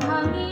唱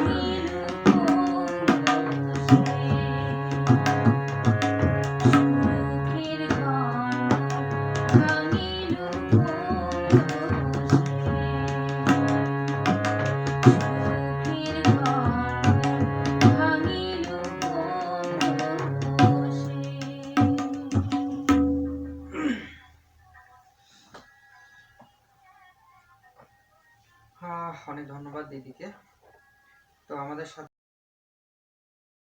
অনেক ধন্যবাদ দিদিকে। তো আমাদের সাথে